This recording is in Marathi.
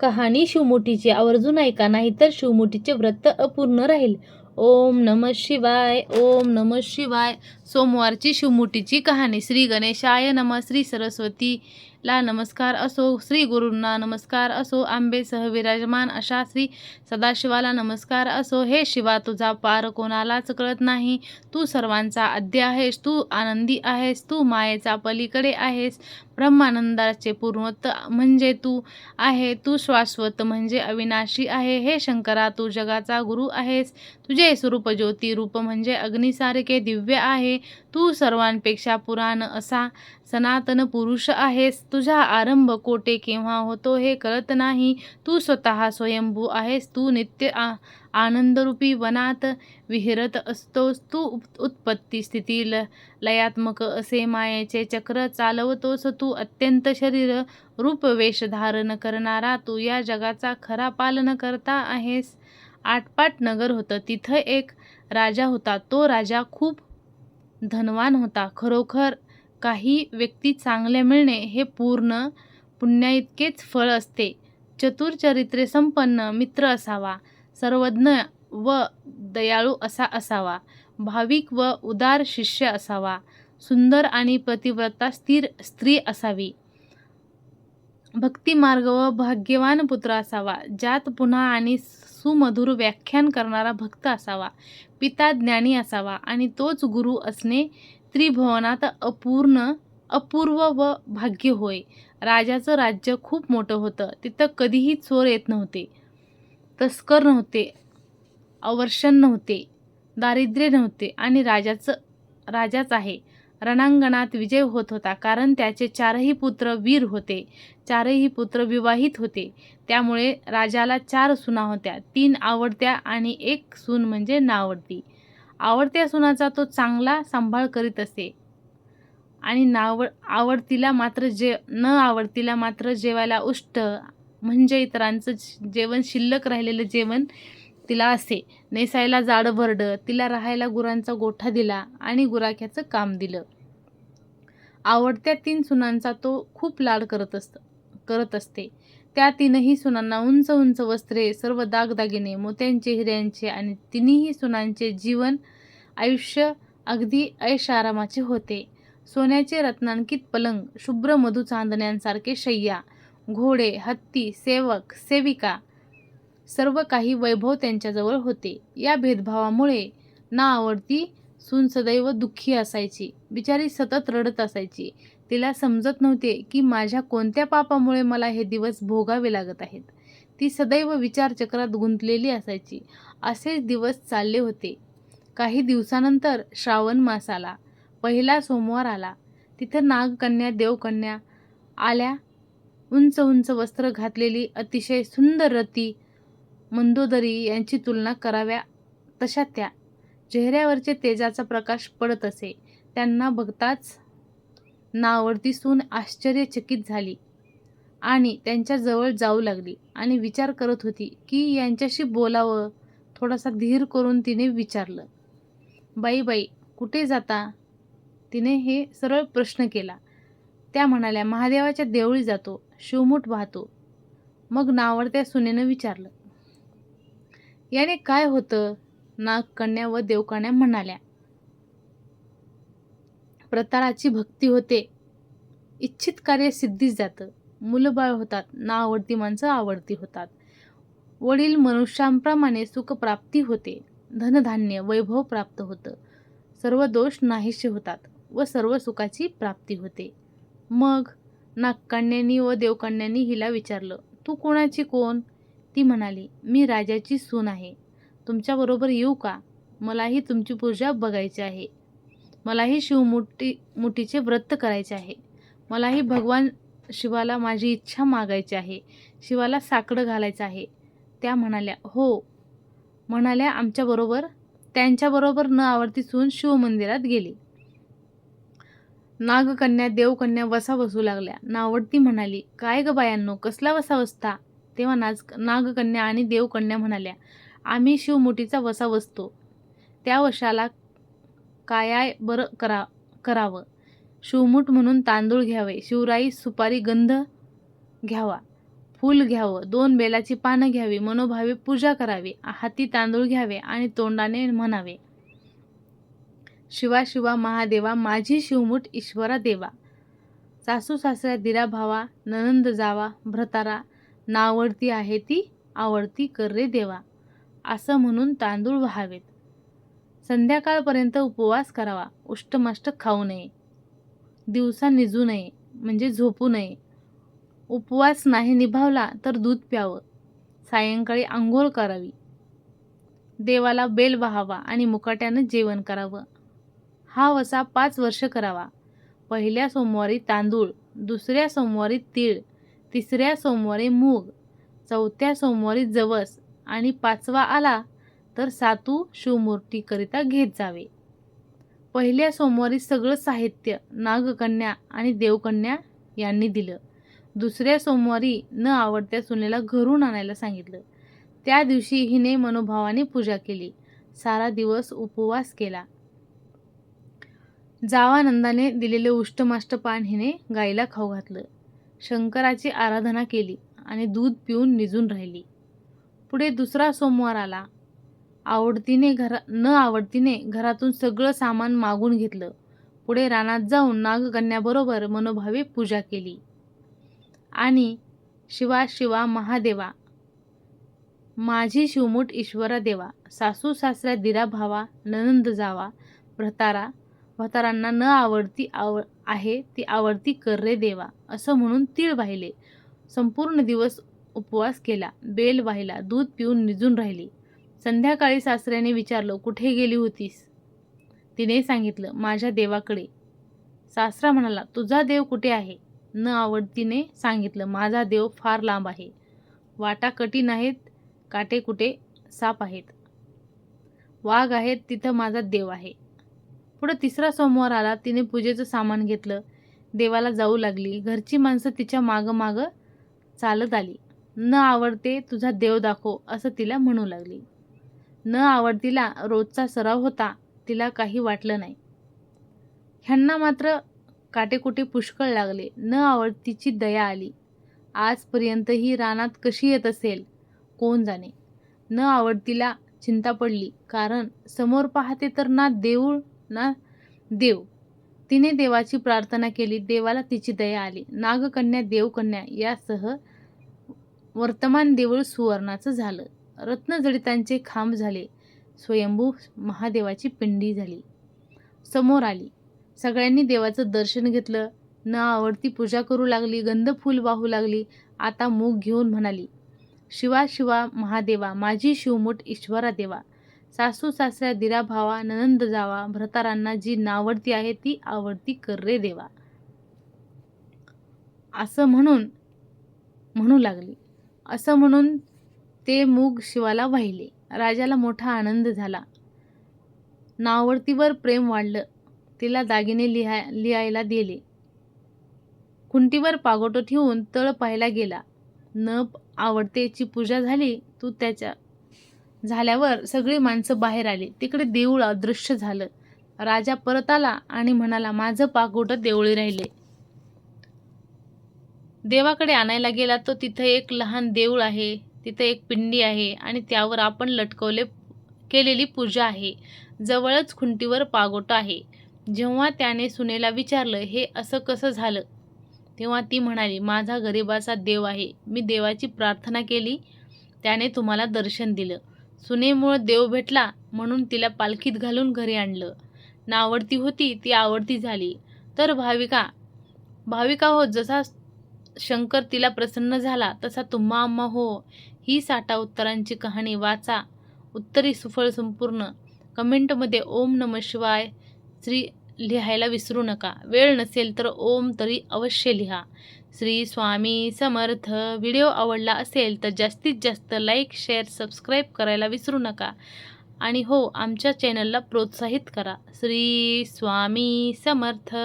कहाणी शिवमुठीची आवर्जून ऐका नाहीतर शिवमुठीचे व्रत अपूर्ण राहील. ओम नम शिवाय ओम नम शिवाय. सोमवारची शिवमुठीची कहाणी. श्री गणेशाय नम श्री सरस्वतीला नमस्कार असो श्री गुरूंना नमस्कार असो आंबेसह विराजमान अशा श्री सदाशिवाला नमस्कार असो. हे शिवा तुझा पार कोणालाच कळत नाही. तू सर्वांचा आद्य आहेस तू आनंदी आहेस तू मायेचा पलीकडे आहेस. ब्रह्मानंदाचे पूर्णत्व म्हणजे तू आहे तू शाश्वत म्हणजे अविनाशी आहे. हे शंकरा तू जगाचा गुरु आहेस. तुझे स्वरूप ज्योती रूप म्हणजे अग्निसारखे दिव्य आहे. तू सर्वांपेक्षा पुराण असा सनातन पुरुष आहेस. तुझा आरंभ कोठे केव्हा होतो हे कळत नाही. तू स्वतः स्वयंभू आहेस. तू नित्य आ आनंदरूपी वनात विहरत असतोस तू उत्पत्ती स्थिती ल लयात्मक असे मायेचे चक्र चालवतोस तू. अत्यंत शरीर रूप वेश धारण करणारा तू. या जगाचा खरा पालन करता आहेस. आटपाट नगर होतं. तिथं एक राजा होता. तो राजा खूप धनवान होता. खरोखर काही व्यक्ती चांगले मिळणे हे पूर्ण पुण्याइतकेच फळ असते. चतुर चरित्रे संपन्न मित्र असावा. सर्वज्ञ व दयाळू असा असावा. भाविक व उदार शिष्य असावा. सुंदर आणि प्रतिव्रता स्थिर स्त्री असावी. भक्तिमार्ग व भाग्यवान पुत्र असावा. ज्यात पुन्हा आणि सुमधुर व्याख्यान करणारा भक्त असावा. पिता ज्ञानी असावा आणि तोच गुरु असणे त्रिभुवनात अपूर्ण अपूर्व व भाग्य होय. राजाचं राज्य खूप मोठं होतं. तिथं कधीही चोर येत नव्हते. तस्कर नव्हते अवर्षण नव्हते दारिद्र्य नव्हते आणि राजाचं राजाच आहे. रणांगणात विजय होत होता कारण त्याचे चारही पुत्र वीर होते चारही पुत्र विवाहित होते. त्यामुळे राजाला चार सुना होत्या तीन आवडत्या आणि एक सून म्हणजे नावडती. आवडत्या सुनाचा तो चांगला सांभाळ करीत असे. आणि नाव आवडतीला मात्र जे न आवडतीला मात्र जेवायला उष्ट म्हणजे इतरांचं जेवण शिल्लक राहिलेलं जेवण तिला असे. नेसायला जाडं भरडं तिला राहायला गुरांचा गोठा दिला आणि गुराख्याचं काम दिलं. आवडत्या तीन सुनांचा तो खूप लाड करत असत करत असते. त्या तीनही सुनांना उंच उंच वस्त्रे सर्व दागदागिने मोत्यांचे हिऱ्यांचे आणि तिन्ही सुनांचे जीवन आयुष्य अगदी ऐशारामाचे होते. सोन्याचे रत्नांकित पलंग शुभ्र मधु चांदण्यांसारखे शय्या घोडे हत्ती सेवक सेविका सर्व काही वैभव त्यांच्याजवळ होते. या भेदभावामुळे ना आवडती सून सदैव दुःखी असायची. बिचारी सतत रडत असायची. तिला समजत नव्हते की माझ्या कोणत्या पापामुळे मला हे दिवस भोगावे लागत आहेत. ती सदैव विचारचक्रात गुंतलेली असायची. असेच दिवस चालले होते. काही दिवसानंतर श्रावण मास आला. पहिला सोमवार आला. तिथं नागकन्या देवकन्या आल्या. उंच उंच वस्त्र घातलेली अतिशय सुंदर रती मंदोदरी यांची तुलना कराव्या तशा त्या. चेहऱ्यावरचे तेजाचा प्रकाश पडत असे. त्यांना बघताच नावडती सून आश्चर्यचकित झाली आणि त्यांच्याजवळ जाऊ लागली आणि विचार करत होती की यांच्याशी बोलावं थोडासा धीर करून तिने विचारलं. बाई बाई कुठे जाता? तिने हे सरळ प्रश्न केला. त्या म्हणाल्या महादेवाच्या देवळी जातो. शिवमूठ वाहतो. मग नावडत्या सुनेनं विचारलं याने काय होतं? नागकन्या व देवकन्या म्हणाल्या प्रताराची भक्ती होते. इच्छित कार्य सिद्धीच जातं. मुलंबाळ होतात ना आवडती माणसं आवडती होतात. वडील मनुष्यांप्रमाणे सुखप्राप्ती होते. धनधान्य वैभव प्राप्त होतं. सर्व दोष नाहीसे होतात व सर्व सुखाची प्राप्ती होते. मग नागकन्यांनी व देवकन्यांनी हिला विचारलं तू कोणाची कोण? ती म्हणाली मी राजाची सून आहे. तुमच्याबरोबर येऊ का? मलाही तुमची पूजा बघायची आहे. मलाही शिवमुठी मुठीचे व्रत करायचे आहे. मलाही भगवान शिवाला माझी इच्छा मागायची आहे. शिवाला साकडं घालायचं आहे. त्या म्हणाल्या हो. म्हणाल्या आमच्याबरोबर त्यांच्याबरोबर न आवडती सून शिवमंदिरात गेली. नागकन्या देवकन्या वसा बसू लागल्या. नावडती म्हणाली काय ग बायांनो कसला वसा बसता तेव्हा नाज नागकन्या आणि देवकन्या म्हणाल्या आम्ही शिवमुठीचा वसा बसतो त्या वशाला कायाय बरं करा करावं. शिवमुठ म्हणून तांदूळ घ्यावे शिवराई सुपारी गंध घ्यावा फूल घ्यावं दोन बेलाची पानं घ्यावी मनोभावे पूजा करावी हाती तांदूळ घ्यावे आणि तोंडाने म्हणावे. शिवा शिवा महादेवा माझी शिवमुठ ईश्वरा देवा. सासू सासऱ्या दिरा भावा ननंद जावा भ्रतारा नावडती आहे ती आवडती कर रे देवा. असं म्हणून तांदूळ व्हावेत. संध्याकाळपर्यंत उपवास करावा उष्टमाष्ट खाऊ नये. दिवसा निजू नये म्हणजे झोपू नये. उपवास नाही निभावला तर दूध प्यावं. सायंकाळी आंघोळ करावी. देवाला बेल वाहावा आणि मुकाट्यानं जेवण करावं. हा वसा पाच वर्ष करावा. पहिल्या सोमवारी तांदूळ दुसऱ्या सोमवारी तीळ तिसऱ्या सोमवारी मूग चौथ्या सोमवारी जवस आणि पाचवा आला तर सातू शिवमूर्तीकरिता घेत जावे. पहिल्या सोमवारी सगळं साहित्य नागकन्या आणि देवकन्या यांनी दिलं. दुसऱ्या सोमवारी न आवडत्या सुनेला घरून आणायला सांगितलं. त्या दिवशी हिने मनोभावाने पूजा केली. सारा दिवस उपवास केला. जावानंदाने दिलेले उष्टमाष्ट पान हिने गाईला खाऊ घातलं. शंकराची आराधना केली आणि दूध पिऊन निजून राहिली. पुढे दुसरा सोमवार आला. आवडतीने घरा न आवडतीने घरातून सगळं सामान मागून घेतलं. पुढे रानात जाऊन नागकन्याबरोबर मनोभावे पूजा केली. आणि शिवा शिवा महादेवा माझी शिवमुठ ईश्वरा देवा सासू सासऱ्या दिरा भावा ननंद जावा भ्रतारा म्हातारांना न आवडती आव आहे ती आवडती कर रे देवा असं म्हणून तीळ वाहिले. संपूर्ण दिवस उपवास केला. बेल वाहिला. दूध पिऊन निजून राहिली. संध्याकाळी सासऱ्याने विचारलं कुठे गेली होतीस? तिने सांगितलं माझ्या देवाकडे. सासरा म्हणाला तुझा देव कुठे आहे? न आवडतीने सांगितलं माझा देव फार लांब आहे. वाटा कठीण आहेत काटे कुठे साप आहेत. वाघ आहेत तिथं माझा देव आहे. पुढं तिसरा सोमवार आला तिने पूजेचं सामान घेतलं. देवाला जाऊ लागली. घरची माणसं तिच्या मागं मागं चालत आली. न आवडते तुझा देव दाखव असं तिला म्हणू लागली. न आवडतीला रोजचा सराव होता तिला काही वाटलं नाही. ह्यांना मात्र काटेकुटे पुष्कळ लागले. न आवडतीची दया आली. आजपर्यंत ही रानात कशी येत असेल? कोण जाणे? न आवडतीला चिंता पडली. कारण समोर पाहते तर ना देऊळ ना? देव. तिने देवाची प्रार्थना केली देवाला तिची दया आली. नागकन्या देवकन्या यासह वर्तमान देऊळ सुवर्णाचं झालं. रत्नजडितांचे खांब झाले. स्वयंभू महादेवाची पिंडी झाली. समोर आली. सगळ्यांनी देवाचं दर्शन घेतलं. न आवडती पूजा करू लागली गंधफूल वाहू लागली. आता मूग घेऊन म्हणाली शिवा शिवा महादेवा माझी शिवमुठ ईश्वरा देवा सासू सासऱ्या दिरा भावा ननंद जावा भ्रतारांना जी नावडती आहे ती आवडती कर रे देवा. असं म्हणून म्हणू लागली. असं म्हणून ते मूग शिवाला वाहिले. राजाला मोठा आनंद झाला. नावडतीवर प्रेम वाढलं. तिला दागिने लिहाय लिहायला दिले. खुंटीवर पागोटो ठेवून तळ पाहायला गेला. न आवडतेची पूजा झाली तू त्याच्या झाल्यावर सगळी माणसं बाहेर आली. तिकडे देऊळ अदृश्य झालं. राजा परत आला आणि म्हणाला माझं पागोटं देवळी राहिले. देवाकडे आणायला गेला तो तिथं एक लहान देऊळ आहे तिथं एक पिंडी आहे आणि त्यावर आपण लटकवले केलेली पूजा आहे. जवळच खुंटीवर पागोटं आहे. जेव्हा त्याने सुनेला विचारलं हे असं कसं झालं? तेव्हा ती म्हणाली माझा गरिबाचा देव आहे. मी देवाची प्रार्थना केली. त्याने तुम्हाला दर्शन दिलं. सुनेमुळं देव भेटला म्हणून तिला पालखीत घालून घरी आणलं. ना आवडती होती ती आवडती झाली. तर भाविका भाविका हो जसा शंकर तिला प्रसन्न झाला तसा तुम्हा अम्मा हो. ही साठा उत्तरांची कहाणी वाचा. उत्तरी सुफळ संपूर्ण. कमेंटमध्ये ओम नम शिवाय श्री लिहायला विसरू नका. वेळ नसेल तर ओम तरी अवश्य लिहा. श्री स्वामी समर्थ. व्हिडिओ आवडला असेल तर जास्तीत जास्त लाईक शेअर सबस्क्राईब करायला विसरू नका. आणि हो आमच्या चॅनलला प्रोत्साहित करा. श्री स्वामी समर्थ.